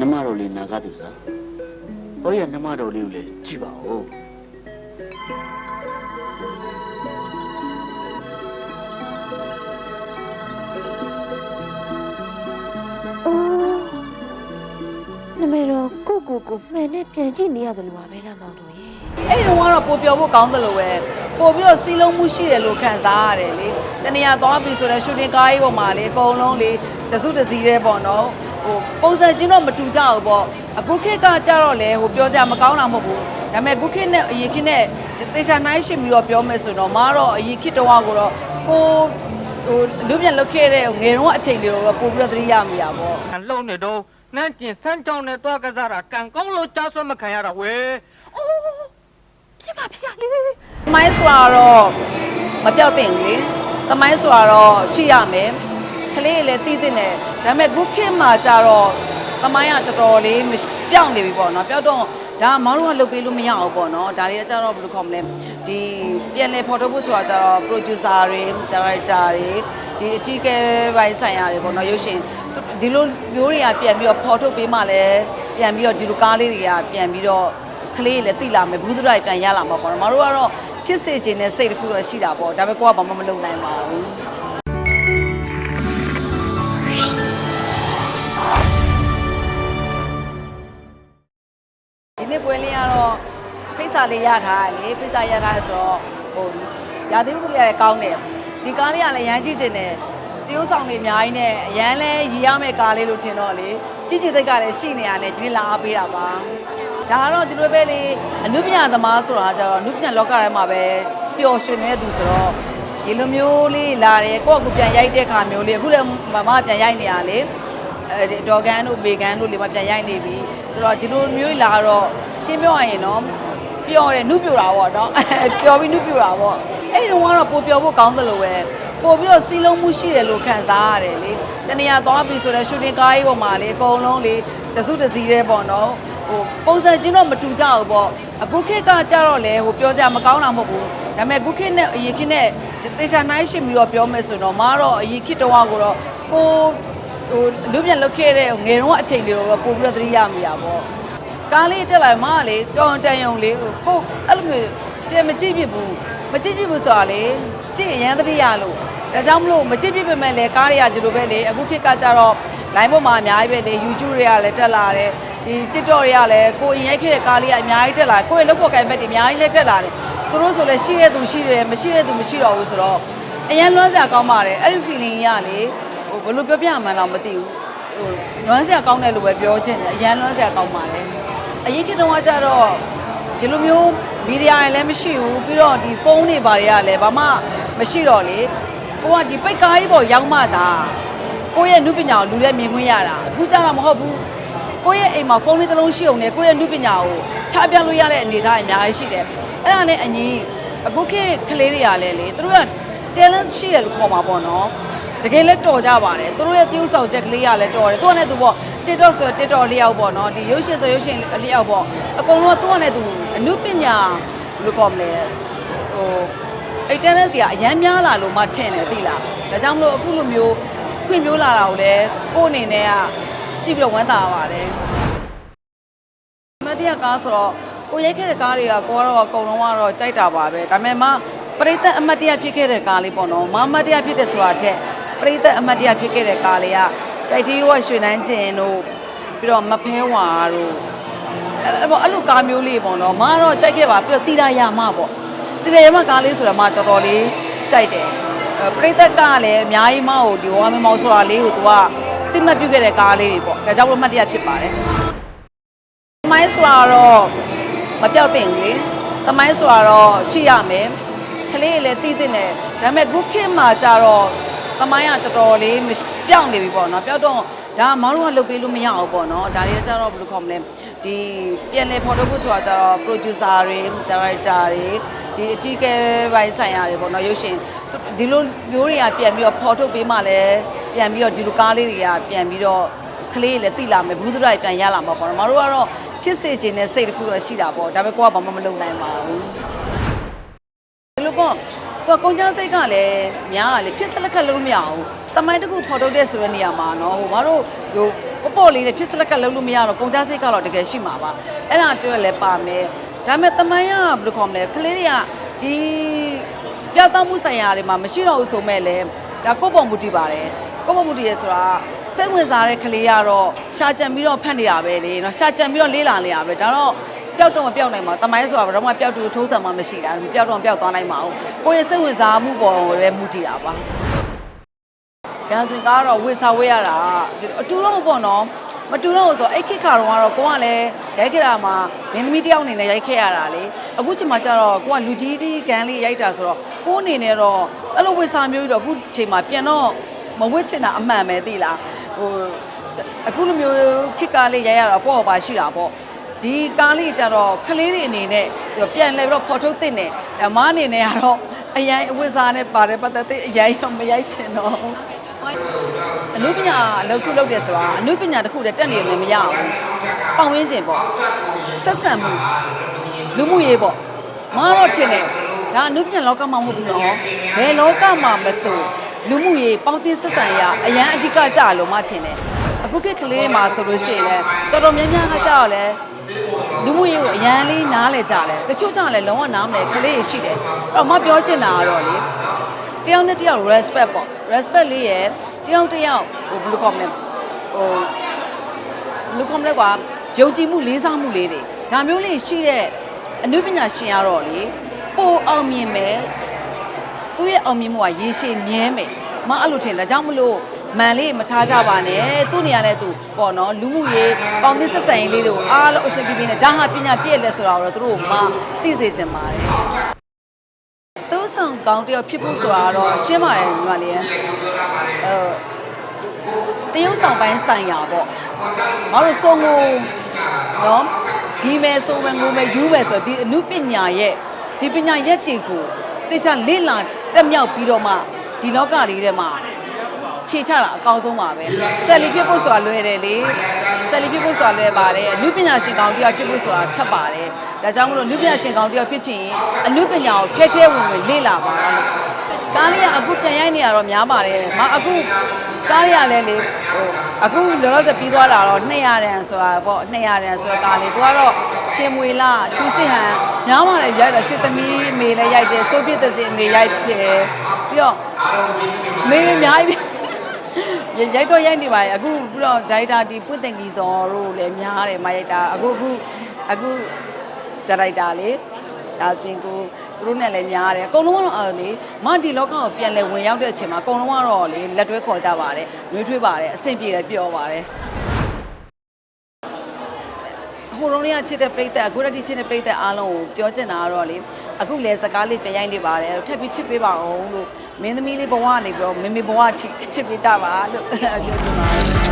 နှမတော်လေးနာကားသူစားဟောဒီကနှမတော်လေးကိုလည်းကြည့်ပါဦးအိုးနမေတော့ကိုကိုကိုမှန်နဲ့ပြန်ကြည့်နေရတယ်လို့ပါပဲလားမောင်တို့ရေအဲ့တုန်းကတော့ပို့ပြောဖို့ကောင်းတယ်လို့ပဲပို့ပြီးတော့စီးလုံးမှုရှိတယ်လို့ခံစားရတယ်လေတနေရာသွားပြီဆိုတော့ရှူတင်ကားကြီးပေါ်မှာလေအကုန်လုံးလေတစုတစည်းရဲပေါ့နော် ဟိုပုံစံချင်းတော့မတူကြဘူးပေါ့အခုခေတ်ကကြတော့လေဟိုပြောစရာမကောင်းတာမဟုတ်ဘူးဒါပေမဲ့အခုခေတ်နဲ့အရင်ခေတ်နဲ့တေချာနိုင်ရှင်ပြီးတော့ပြောမယ်ဆိုတော့မကတော့အရင်ခေတ်တော့ကိုတော့ကိုဟိုလူပြန်လုတ်ခဲ့တဲ့ငယ်တော့အချိန်တွေတော့ပို့ပြီးတော့သတိရမိတာပေါ့အလုံးနေတော့နန်းကျင်စမ်းကြောင်းနဲ့တွားကစားတာကံကောင်းလို့ကြားဆွဲမခံရတာဝဲဖြစ်ပါဖြစ်ရလေသမိုင်းဆိုတာတော့မပြောက်သင့်ဘူးလေသမိုင်းဆိုတာတော့ရှိရမယ် ကလေးလည်းတည်တဲ့နဲ့ဒါပေမဲ့ခုခေတ်မှာကြတော့သမိုင်းကတော်တော်လေးမပြောင်းနေပြီပေါ့နော်ပြောက်တော့ဒါမောင်တို့ကလုပ်ပေးလို့မရအောင်ပေါ့နော်ဒါတွေကကြတော့ဘယ်လိုခေါ်မလဲဒီပြန်လေဖော်ထုတ်ဖို့ဆိုတာကြတော့ producer တွေ director တွေဒီအကြီးအကဲပိုင်းဆိုင်ရာတွေပေါ့နော်ရုပ်ရှင်ဒီလိုမျိုးတွေကပြန်ပြီးတော့ဖော်ထုတ်ပေးမှလည်းပြန်ပြီးတော့ဒီလိုကားလေးတွေကပြန်ပြီးတော့ကလေးလည်းတိလာမယ်ဘူးသူရိုက်ပြန်ရလာမှာပေါ့နော်မတို့ကတော့ဖြစ်စေခြင်းနဲ့စိတ်တစ်ခုတော့ရှိတာပေါ့ဒါပေမဲ့ကိုကဘာမှမလုပ်နိုင်ပါဘူး ဒီနေ့ပွဲလေးကတော့ဖိတ်စာလေးရထားတယ်လေဖိတ်စာရထားရဆိုတော့ဟိုရာသီဥတုလေးလည်းကောင်းတယ်ဒီကားလေးကလည်းရမ်းကြည့်ခြင်းနဲ့တရုပ်ဆောင်တွေအများကြီးနဲ့အရန်လဲရည်ရမယ့်ကားလေးလို့ထင်တော့လေကြည့်ကြည့်စိတ်ကလည်းရှိနေရတယ်ဒီနေ့လာအားပေးတာပါဒါကတော့ဒီလိုပဲလေအနုပညာသမားဆိုတာကြတော့အနုပညာလောကထဲမှာပဲပျော်ရွှင်နေသူဆိုတော့ဒီလိုမျိုးလေးလာတယ်ကိုယ့်အကူပြန်ရိုက်တဲ့ခါမျိုးလေးအခုလည်းမမပြန်ရိုက်နေရလေအဲဒီဒေါ်ကန်တို့မေကန်တို့လေးမပြန်ရိုက်နေပြီ ဆိုတော့ဒီလိုမျိုးကြီးလာတော့ရှင်းပြောရရင်တော့ပျော်တယ်နုပြိုတာပေါ့နော်ပျော်ပြီးနုပြိုတာပေါ့အဲ့တုန်းကတော့ပိုပျော်ဖို့ကောင်းတယ်လို့ပဲပို့ပြီးတော့စီးလုံးမှုရှိတယ်လို့ခံစားရတယ်လေတနေရာသွားပြီဆိုတော့ရှူတင်ကားကြီးပေါ်မှာလေအကုန်လုံးလေတစုတစည်းရဲပေါ့နော်ဟိုပုံစံချင်းတော့မတူကြဘူးပေါ့အခုခေတ်ကကြတော့လေဟိုပြောစရာမကောင်းတာမဟုတ်ဘူးဒါပေမဲ့အခုခေတ်နဲ့အရင်ခေတ်နဲ့တေချာနိုင်ရှင်ပြီးတော့ပြောမယ်ဆိုတော့မကတော့အရင်ခေတ်တော့ကိုတော့ကို ဟိုလူပြန်လုတ်ခဲ့တဲ့ငယ်တော့အချိန်တွေတော့ပို့ပြီးတော့သတိရမိတာပေါ့ကားလေးတက်လာမကလေတော်တန်ယုံလေးဟိုကိုအဲ့လိုမျိုးပြန်မကြည့်ဖြစ်ဘူးမကြည့်ဖြစ်ဘူးဆိုတာလေကြည့်ရမ်းသတိရလို့ဒါကြောင့်မလို့မကြည့်ဖြစ်ပေမဲ့လေကားတွေကဒီလိုပဲလေအခုခေတ်ကကြတော့ line ပေါ်မှာအများကြီးပဲလေ YouTube တွေကလည်းတက်လာတယ်ဒီ TikTok တွေကလည်းကိုယ်ရင်ရိုက်ခဲ့တဲ့ကားလေးကအများကြီးတက်လာတယ်ကိုယ့်ရဲ့လုပ်ဖို့ကိုင်ဘက်တွေအများကြီးလည်းတက်လာတယ်သူတို့ဆိုလည်းရှိတဲ့သူရှိတယ်မရှိတဲ့သူမရှိတော့ဘူးဆိုတော့အရင်လွမ်းစရာကောင်းပါတယ်အဲ့ဒီ feeling ကြီးကလေ ဟိုဘယ်လိုပြောပြမှန်းတော့မသိဘူးဟိုလွမ်းစရာကောင်းတယ်လို့ပဲပြောချင်တယ်အရင်လွမ်းစရာကောင်းပါတယ်အရင်ခေတ်တုန်းကကြတော့ဒီလိုမျိုးမီဒီယာတွေလည်းမရှိဘူးပြီးတော့ဒီဖုန်းတွေဘာတွေကလည်းဘာမှမရှိတော့လေကိုကဒီပိတ်ကားကြီးပေါ်ရောက်မှသာကိုယ့်ရဲ့နုပညာကိုလူတဲ့မြင်ခွင့်ရတာအခုကြတာမဟုတ်ဘူးကိုယ့်ရဲ့အိမ်မှာဖုန်းလေးတစ်လုံးရှိအောင်နဲ့ကိုယ့်ရဲ့နုပညာကိုချပြလို့ရတဲ့အနေအထားအများကြီးရှိတယ်အဲ့ဒါနဲ့အညီအခုခေတ်ကလေးတွေကလည်းလေသူတို့က talent ရှိတယ်လို့ခေါ်မှာပေါ့နော် တကယ်လည်းတော်ကြပါတယ်သူတို့ရဲ့သရုပ်ဆောင်ချက်ကလေးကလည်းတော်တယ်သူကလည်းသူပေါ့ TikTok ဆို TikTok လေးယောက်ပေါ့နော်ဒီရုပ်ရှင်ဆိုရုပ်ရှင်လေးယောက်ပေါ့အကုန်လုံးကသူကလည်းသူအနုပညာဘယ်လိုခေါ်မလဲဟိုအဲ့ talent တွေကအရန်များလာလို့မှထင်တယ်သိလားဒါကြောင့်မလို့အခုလိုမျိုးခွင့်မျိုးလာတာကိုလည်းကိုယ့်အနေနဲ့ကကြည့်ပြီးတော့ဝမ်းသာပါတယ်မတရားကားဆိုတော့ကိုရိုက်ခဲ့တဲ့ကားတွေကကိုကတော့အကုန်လုံးကတော့ကြိုက်တာပါပဲဒါပေမဲ့မပရိသတ်အမတ်တရားဖြစ်ခဲ့တဲ့ကားလေးပေါ့နော်မအမတ်တရားဖြစ်တဲ့ဆိုတာထက် ပရိသတ်အမတ်တရားဖြစ်ခဲ့တဲ့ကားလေးကကြိုက်တီးရောရွှေနှန်းကျင်တို့ပြီးတော့မဖဲဝါတို့အဲ့ပေါ့အဲ့လိုကားမျိုးလေးပေါ့နော်မကတော့ကြိုက်ခဲ့ပါပြီးတော့တီတာရမပေါ့တီတာရမကားလေးဆိုတော့မတော်တော်လေးကြိုက်တယ်အဲပရိသတ်ကလည်းအများကြီးမဟုတ်ဒီဝါမမောင်ဆိုတာလေးကို तू ကတိမှတ်ပြုတ်ခဲ့တဲ့ကားလေးတွေပေါ့ဒါကြောင့်မမှတ်တရဖြစ်ပါတယ်သမိုင်းဆိုတာတော့မပြောက်သင့်ဘူးလေသမိုင်းဆိုတာတော့ရှိရမယ်ကလေးလည်းတည်တဲ့နဲ့ဒါပေမဲ့ခုခေတ်မှာကြတော့ သမိုင်းကတော်တော်လေးမပြောင်းနေပြီပေါ့နော်ပြောက်တော့ဒါမောင်တို့ကလုပ်ပေးလို့မရအောင်ပေါ့နော်ဒါတွေကကြတော့ဘယ်လိုခေါ်မလဲဒီပြန်လေဖော်ထုတ်ဖို့ဆိုတာကြတော့ producer တွေ director တွေဒီအကြီးအကဲပိုင်းဆိုင်ရာတွေပေါ့နော်ရုပ်ရှင်ဒီလိုမျိုးတွေကပြန်ပြီးတော့ဖော်ထုတ်ပေးမှလည်းပြန်ပြီးတော့ဒီလိုကားလေးတွေကပြန်ပြီးတော့ကလေးလည်းတိလာမယ်ဘူးသူရိုက်ပြန်ရလာမှာပေါ့နော်မတို့ကတော့ဖြစ်စေခြင်းနဲ့စိတ်တစ်ခုတော့ရှိတာပေါ့ဒါပေမဲ့ကိုကဘာမှမလုပ်နိုင်ပါဘူးဒီလိုပေါ့ သူကကုန်ကျစရိတ်ကလည်းများကလေဖြစ်စလက်ခတ်လုံးမရအောင်တမိုင်းတစ်ခုဖော်ထုတ်တဲ့ဆိုတဲ့နေရာမှာနော်ဟိုမတို့ဟိုပေါ့ပေါ့လေးနဲ့ဖြစ်စလက်ကလုံးလို့မရတော့ကုန်ကျစရိတ်ကတော့တကယ်ရှိမှာပါအဲ့ဒါအတွက်လည်းပါမယ်ဒါပေမဲ့တမိုင်းကဘယ်လိုခေါ်မလဲကလေးတွေကဒီပျောက်သားမှုဆိုင်ရာတွေမှာမရှိတော့ဘူးဆိုမဲ့လည်းဒါကိုယ့်ပုံမူတည်ပါတယ်ကိုယ့်ပုံမူတည်ရဆိုတာစိတ်ဝင်စားတဲ့ကလေးကတော့ရှာကြံပြီးတော့ဖတ်နေရပဲလေနော်ရှာကြံပြီးတော့လေးလာနေရပဲဒါတော့ ပျောက်တော့မပျောက်နိုင်ပါဘူးတမိုင်းဆိုတာဘယ်တော့မှပျောက်တူထိုးဆံမှမရှိတာပျောက်တော့ပျောက်သွားနိုင်မှာဘူးကိုယ့်ရဲ့စိတ်ဝင်စားမှုပေါ်ပဲမူတည်တာပါရာဇဝင်ကတော့ဝေစာဝေးရတာအတူတော့ပေါ့နော်မတူတော့ဆိုအဲ့ခိခါတော့ကတော့ကိုကလည်းရိုက်ခဲ့တာမှာမင်းသမီးတယောက်အနေနဲ့ရိုက်ခဲ့ရတာလေအခုချိန်မှာကျတော့ကိုကလူကြီးတီးကန်လေးရိုက်တာဆိုတော့ကိုအနေနဲ့တော့အဲ့လိုဝေစာမျိုးကြီးတော့အခုချိန်မှာပြန်တော့မဝစ်ချင်တာအမှန်ပဲသိလားဟိုအခုလိုမျိုးခိကားလေးရိုက်ရတာပေါ့ပါရှိတာပေါ့ ဒီကားလေးကြတော့ကလေးတွေအနေနဲ့ပြန်လဲပြီးတော့ဖော်ထုတ်တဲ့နဲ့ဓမ္မအနေနဲ့ကတော့အရင်အဝိဇ္ဇာနဲ့ပါတယ်ပတ်သက်တဲ့အရင်တော့မရိုက်ချင်တော့အနုပညာအလုပ်ခုလုပ်တယ်ဆိုတာအနုပညာတစ်ခုတည်းတက်နေလည်းမရဘူး။ပေါင်ဝင်းကျင်ပေါ့။ဆက်ဆံမှုလူမှုရေးပေါ့။မတော့ထင်တယ်ဒါအနုပညာလောကမှာမဟုတ်ဘူးနော်။ဘယ်လောကမှာမဆိုလူမှုရေးပေါင်းတင်ဆက်ဆံရအရန်အဓိကကြလို့မထင်တယ်။ အခုခေတ်ကလေးမှာဆိုလို့ရှိရင်လည်းတော်တော်များများကကြောက်လဲလူမှုရေးကိုအရန်လေးနားလဲကြတယ်။တချို့ကြောင့်လည်းလုံးဝနားမလဲကလေးရှိတယ်။အဲ့တော့မပြောချင်တာကတော့လေတယောက်နဲ့တယောက် respect ပေါ့ respect လေးရယ်တယောက်တစ်ယောက်ဟိုဘယ်လိုကောမလဲဟိုဘယ်လိုကောမလဲကွာယုံကြည်မှုလေးစားမှုလေးတွေဒါမျိုးလေးရှိတဲ့အနုပညာရှင်ရတော့လေပိုအောင်မြင်မယ်သူ့ရဲ့အောင်မြင်မှုကရေရှည်မြဲမယ်မအဲ့လိုထင်ဒါကြောင့်မလို့ မန်လေးမထားကြပါနဲ့သူ့နေရာနဲ့သူပေါ့နော်လူမှုရေးပေါင်းသင်းဆက်ဆံရေးလေးတွေကိုအားလုံးအဆင်ပြေပြေနဲ့ဒါဟာပညာပြည့်လက်ဆိုတာတော့သူတို့ကမသိစေချင်ပါတယ်သူ့ဆောင်ကောင်းတယောက်ဖြစ်ဖို့ဆိုတာကတော့ရှင်းပါတယ်ညီမလေးရဲ့အဲတရုပ်ဆောင်ပိုင်းဆိုင်ရာပေါ့ငါတို့စုံကိုနော်ရီမယ်စုံမယ်ငိုမယ်ယူမယ်ဆိုတော့ဒီအမှုပညာရဲ့ဒီပညာရက်တွေကိုတေချာလေ့လာတက်မြောက်ပြီးတော့မှဒီလောကလေးထဲမှာ ခြေချတာအကောင်းဆုံးပါပဲဆက်လီဖြစ်ဖို့ဆိုတာလွယ်တယ်လေဆက်လီဖြစ်ဖို့ဆိုတာလွယ်ပါတယ်အမှုပညာရှင်ကောင်းတယောက်ဖြစ်ဖို့ဆိုတာခက်ပါတယ်ဒါကြောင့်မလို့အမှုပညာရှင်ကောင်းတယောက်ဖြစ်ချင်ရင်အမှုပညာကိုထဲထဲဝင်ဝင်လေ့လာပါလို့ကားလေးကအခုပြန်ရိုက်နေရတော့များပါတယ်မအခုကားရလည်းလေဟိုအခုလောလောဆယ်ပြီးသွားတာတော့200ရန်ဆိုတာပေါ့200ရန်ဆိုတော့ကားလေးသူကတော့ရှင်မွေလာချူစစ်ဟန်များပါတယ်ရိုက်တာရွှေသမီးမေလည်းရိုက်တယ်စိုးပြည့်သစင်မေရိုက်တယ်ပြီးတော့မေအများကြီး ရိုက်တော့ရိုက်နေပါရဲ့အခုပြီးတော့ဒါရိုက်တာဒီပွင့်တင်ကြီးစော်တို့လည်းများတယ်မရိုက်တာအခုအခုအခုဒါရိုက်တာလေဒါဆိုရင်ကိုသူတို့နဲ့လည်းများတယ်အကုန်လုံးကတော့အဲ့လေမဒီလောကကိုပြန်လဲဝင်ရောက်တဲ့အချိန်မှာအကုန်လုံးကတော့လေလက်တွဲခေါ်ကြပါတယ်နှွေးထွေးပါတယ်အဆင်ပြေတယ်ပြောပါတယ်ဟိုတုန်းကချစ်တဲ့ပြိတ္တအခုတည်းချစ်တဲ့ပြိတ္တအားလုံးကိုပြောချင်တာကတော့လေ အခုလည်းစကားလေးပြန်ရိုက်နေပါတယ်ထပ်ပြီးချစ်ပေးပါအောင်လို့မင်းသမီးလေးဘဝကနေပြီးတော့မေမေဘဝထိချစ်ပေးကြပါလို့ပြောချင်ပါတယ်